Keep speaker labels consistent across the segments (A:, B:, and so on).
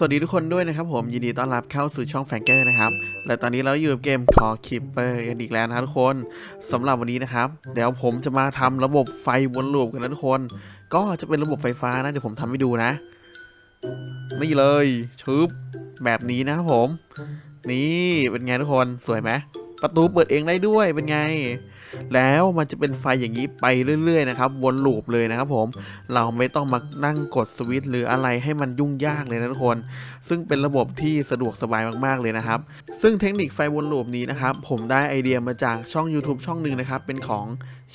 A: สวัสดีทุกคนด้วยนะครับผมยินดีต้อนรับเข้าสู่ช่องแฟงเกอร์นะครับ และตอนนี้เราอยู่กับเกมคอคิปเปอร์กันอีกแล้วนะทุกคนสำหรับวันนี้นะครับ เดี๋ยวผมจะมาทำระบบไฟวนลูปกันนะทุกคน ก็จะเป็นระบบไฟฟ้านะเดี๋ยวผมทำให้ดูนะ นี่เลยชึบแบบนี้นะครับผม นี่เป็นไงทุกคนสวยไหมประตูเปิดเองได้ด้วยเป็นไง แล้วมันจะเป็นไฟอย่างนี้ไปเรื่อยๆนะครับวนลูปเลยนะครับผมเราไม่ต้องมานั่งกดสวิตช์หรืออะไรให้มันยุ่งยากเลยนะทุกคน ซึ่งเป็นระบบที่สะดวกสบายมากๆเลยนะครับ ซึ่งเทคนิคไฟวนลูปนี้นะครับผมได้ไอเดียมาจากช่อง YouTube ช่องหนึ่งนะครับเป็นของ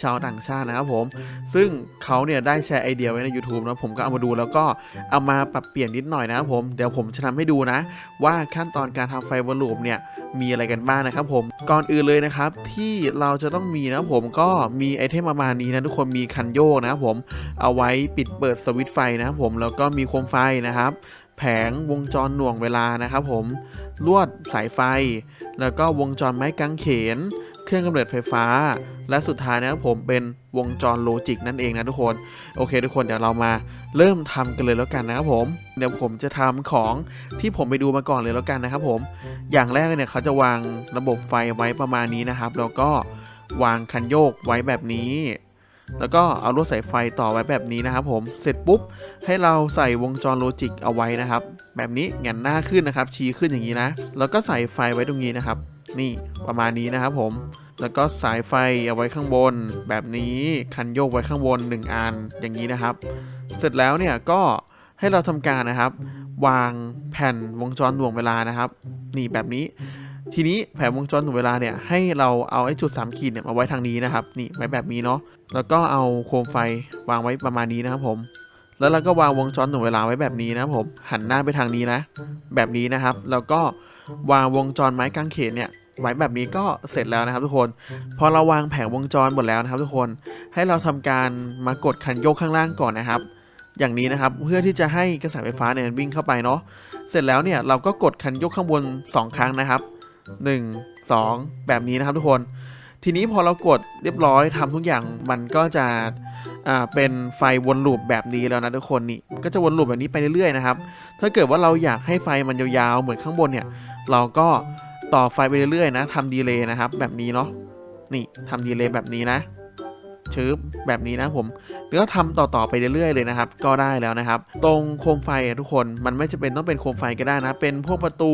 A: ชาวต่างชาตินะครับผม ซึ่งเขาเนี่ยได้แชร์ไอเดียไว้ใน YouTube นะผมก็เอามาดูแล้วก็เอามาปรับเปลี่ยนนิดหน่อยนะครับผมเดี๋ยวผมจะทำให้ดูนะ ว่าขั้นตอนการทำไฟวนลูปเนี่ย มีอะไรกันบ้างนะครับผมก่อนอื่นเลยนะครับที่เราจะต้องมีนะครับผมก็มีไอเทมประมาณนี้นะทุกคนมีคันโยกนะครับผมเอาไว้ปิดเปิดสวิตช์ไฟนะครับผมแล้วก็มีโคมไฟนะครับแผงวงจรหน่วงเวลานะครับผมลวดสายไฟ แล้วก็วงจรไม้กางเขน รื่องกำเนิดไฟฟ้า และสุดท้ายนะครับผมเป็นวงจรโลจิกนั่นเองนะทุกคน โอเค ทุกคนเดี๋ยวเรามาเริ่มทำกันเลยแล้วกันนะครับผม เดี๋ยวผมจะทำของที่ผมไปดูมาก่อนเลยแล้วกันนะครับผม อย่างแรกเนี่ยเขาจะวางระบบไฟไว้ประมาณนี้นะครับ แล้วก็วางคันโยกไว้แบบนี้ แล้วก็เอาลวดสายไฟต่อไว้แบบนี้นะครับผม เสร็จปุ๊บให้เราใส่วงจรโลจิกเอาไว้นะครับ แบบนี้แหงนหน้าขึ้นนะครับ ชี้ขึ้นอย่างนี้นะ แล้วก็ใส่ไฟไว้ตรงนี้นะครับ นี่ประมาณนี้นะครับผม แล้วก็สายไฟเอาไว้ข้างบน แบบนี้คันโยกไว้ข้างบน 1 อันอย่างนี้นะครับ เสร็จแล้วเนี่ยก็ให้เราทำการนะครับ วางแผ่นวงจรหน่วงเวลานะครับ นี่แบบนี้ ทีนี้แผงวงจรหน่วงเวลาเนี่ยให้เราเอาไอ้จุด3ขีดเนี่ยมาไว้ทางนี้นะครับนี่ไว้แบบนี้เนาะแล้วก็เอาโคมไฟวางไว้ประมาณนี้นะครับผมแล้วเราก็วางวงจรหน่วงเวลาไว้แบบนี้นะครับผมหันหน้าไปทางนี้นะ แบบนี้นะครับ แล้วก็วางวงจรไม้กางเขนเนี่ย ไว้แบบนี้ก็เสร็จแล้วนะครับทุกคน พอเราวางแผงวงจรหมดแล้วนะครับ ทุกคนให้เราทำการมากดคันโยกข้างล่างก่อนนะครับ อย่างนี้นะครับเพื่อที่จะให้กระแสไฟฟ้าเนี่ยวิ่งเข้าไปเนาะเสร็จแล้วเนี่ยเราก็กดคันยกข้างบน 2 ครั้งนะครับ 1 2 แบบนี้นะครับทุกคน ทีนี้พอเรากดเรียบร้อยทำทุกอย่างมันก็จะอ่าเป็นไฟวนลูปแบบนี้แล้วนะทุกคนนี่ก็จะวนลูปแบบนี้ไปเรื่อยๆนะครับ ถ้าเกิดว่าเราอยากให้ไฟมันยาวๆเหมือนข้างบนเนี่ย เราก็ ต่อไฟไปเรื่อยๆนะทำดีเลย์นะครับ แบบนี้เนาะนี่ทำดีเลย์แบบนี้นะชืบแบบนี้นะผมแล้วก็ทำต่อๆไปเรื่อยๆเลยนะครับ ก็ได้แล้วนะครับ ตรงโคมไฟทุกคนมันไม่จะเป็นต้องเป็นโคมไฟก็ได้นะ เป็นพวกประตู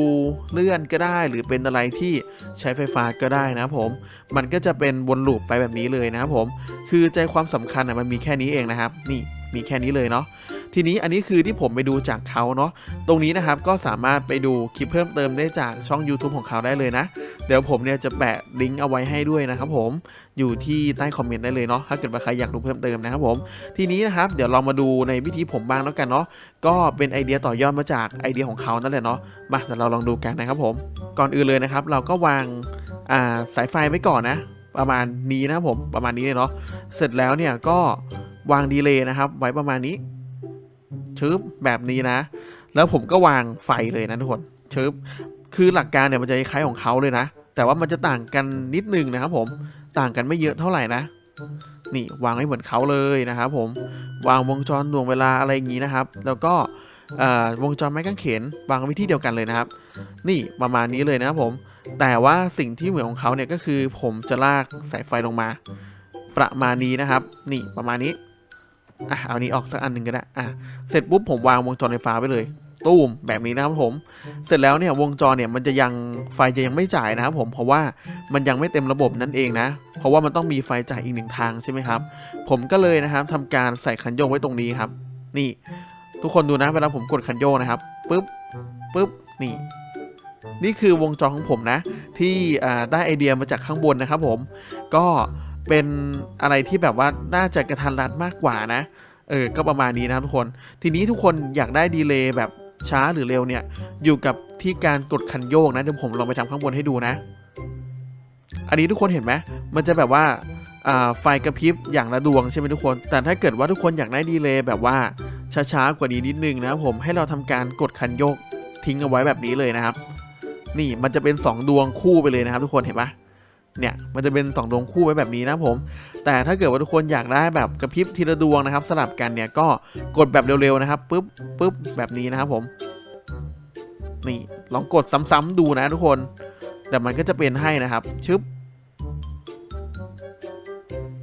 A: เลื่อนก็ได้ หรือเป็นอะไรที่ใช้ไฟฟ้าก็ได้นะผม มันก็จะเป็นวนลูปไปแบบนี้เลยนะครับผม คือใจความสำคัญอะมันมีแค่นี้เองนะครับ นี่มีแค่นี้เลยเนาะ ทีนี้อันนี้คือที่ผมไปดูจากเขาเนาะตรงนี้นะครับก็สามารถไปดูคลิปเพิ่มเติมได้จากช่อง YouTube ของเขาได้เลยนะ เดี๋ยวผมเนี่ยจะแปะลิงก์เอาไว้ให้ด้วยนะครับผมอยู่ที่ใต้คอมเมนต์ได้เลยเนาะถ้าเกิดว่าใครอยากดูเพิ่มเติมนะครับผมทีนี้นะครับเดี๋ยวเรามาดูในวิธีผมบ้างแล้วกันเนาะก็เป็นไอเดียต่อยอดมาจากไอเดียของเขานั่นแหละเนาะมาเดี๋ยวเราลองดูกันนะครับผมก่อนอื่นเลยนะครับ เราก็วางาสายไฟไว้ก่อนนะ ประมาณนี้นะครับผมประมาณนี้เลยเนาะเสร็จแล้วเนี่ยก็วางดีเลย์นะครับ ไว้ประมาณนี้ ชึบแบบนี้นะ แล้วผมก็วางไฟเลยนะทุกคนชึบคือหลักการเนี่ยมันจะคล้ายของเขาเลยนะ แต่ว่ามันจะต่างกันนิดนึงนะครับผมต่างกันไม่เยอะเท่าไหร่นะ นี่วางไว้เหมือนเขาเลยนะครับผมวางวงจรดวงเวลาอะไรอย่างนี้นะครับ แล้วก็วงจรไม้กางเขนวางไว้ที่เดียวกันเลยนะครับ นี่ประมาณนี้เลยนะครับผม แต่ว่าสิ่งที่เหมือนของเขาเนี่ยก็คือผมจะลากสายไฟลงมา ประมาณนี้นะครับ นี่ประมาณนี้ อะเอานี้ออกสักอันหนึ่งก็ได้อะเสร็จปุ๊บผมวางวงจรไฟฟ้าไปเลยตู้มแบบนี้นะครับผม เสร็จแล้วเนี่ยวงจรเนี่ยมันจะยังไฟจะยังไม่จ่ายนะครับผมเพราะว่ามันยังไม่เต็มระบบนั่นเองนะ เพราะว่ามันต้องมีไฟจ่ายอีกหนึ่งทางใช่ไหมครับ ผมก็เลยนะครับทำการใส่คันโยกไว้ตรงนี้ครับ นี่ ทุกคนดูนะเวลาผมกดคันโยกนะครับปุ๊บปุ๊บนี่ นี่คือวงจรของผมนะ ที่ได้ไอเดียมาจากข้างบนนะครับผมก็ เป็นอะไรที่แบบว่าน่าจะกระทันรัดมากกว่านะ เออ ก็ประมาณนี้นะครับทุกคน ทีนี้ทุกคนอยากได้ดีเลย์แบบช้าหรือเร็วเนี่ย อยู่กับที่การกดคันโยกนะ เดี๋ยวผมลองไปทำข้างบนให้ดูนะ อันนี้ทุกคนเห็นไหม มันจะแบบว่าไฟกระพริบอย่างละดวงใช่ไหมทุกคน แต่ถ้าเกิดว่าทุกคนอยากได้ดีเลย์แบบว่าช้าๆกว่านี้นิดนึงนะผมให้เราทำการกดคันโยกทิ้งเอาไว้แบบนี้เลยนะครับ นี่มันจะเป็น 2 ดวงคู่ไปเลยนะครับ ทุกคนเห็นปะ เนี่ยมันจะเป็น2ดวงคู่ไว้แบบนี้นะครับผม แต่ถ้าเกิดว่าทุกคนอยากได้แบบกระพริบทีละดวงนะครับ สลับกันเนี่ยก็กดแบบเร็วๆนะครับปุ๊บปุ๊บแบบนี้นะครับผมนี่ลองกดซ้ำๆดูนะทุกคน แต่มันก็จะเป็นให้นะครับชึบ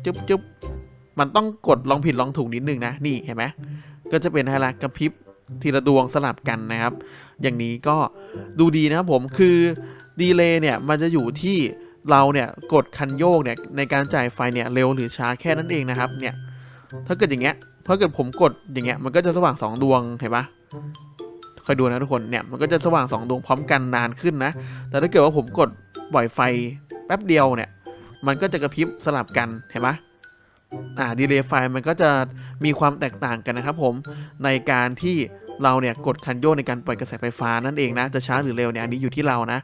A: จึ๊บจึ๊บมันต้องกดลองผิดลองถูกนิดนึงนะนี่เห็นไหมก็จะเป็นให้ละกระพริบทีละดวงสลับกันนะครับ อย่างนี้ก็ดูดีนะครับผมคือดีเลย์เนี่ยมันจะอยู่ที่ เราเนี่ยกดคันโยกเนี่ยในการจ่ายไฟเนี่ยเร็วหรือช้าแค่นั้นเองนะครับเนี่ยถ้าเกิดอย่างเงี้ยถ้าเกิดผมกดอย่างเงี้ยมันก็จะสว่างสองดวงเห็นปะคอยดูนะทุกคนเนี่ยมันก็จะสว่างสองดวงพร้อมกันนานขึ้นนะ แต่ถ้าเกิดว่าผมกดปล่อยไฟแป๊บเดียวเนี่ย มันก็จะกระพริบสลับกันเห็นปะอ่าดีเลย์ไฟมันก็จะมีความแตกต่างกันนะครับผมในการที่ เราเนี่ยกดคันโยกในการปล่อยกระแสไฟฟ้านั่นเองนะ จะช้าหรือเร็วเนี่ยอันนี้อยู่ที่เรานะ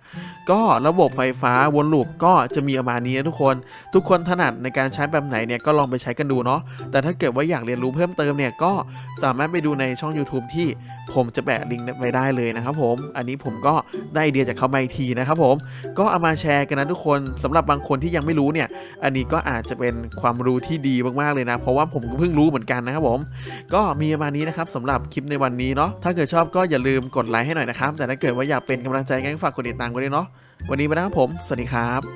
A: ก็ระบบไฟฟ้าวนลูปก็จะมีประมาณนี้นะทุกคน ทุกคนถนัดในการใช้แบบไหนเนี่ยก็ลองไปใช้กันดูเนาะ แต่ถ้าเกิดว่าอยากเรียนรู้เพิ่มเติมเนี่ยก็สามารถไปดูในช่อง YouTube ที่ผมจะแปะลิงก์ไว้ได้เลยนะครับผม อันนี้ผมก็ได้ไอเดียจากเขามาอีกทีนะครับผม ก็เอามาแชร์กันนะทุกคนสำหรับบางคนที่ยังไม่รู้เนี่ย อันนี้ก็อาจจะเป็นความรู้ที่ดีมากๆเลยนะ เพราะว่าผมก็เพิ่งรู้เหมือนกันนะครับผม ก็มีประมาณนี้นะครับสำหรับคลิปในวันนี้เนาะ ถ้าเกิดชอบก็อย่าลืมกดไลค์ให้หน่อยนะครับ แต่ถ้าเกิดว่าอยากเป็นกำลังใจงั้นฝากกดติดตามกันด้วยเนาะ วันนี้ไปแล้วครับผม สวัสดีครับ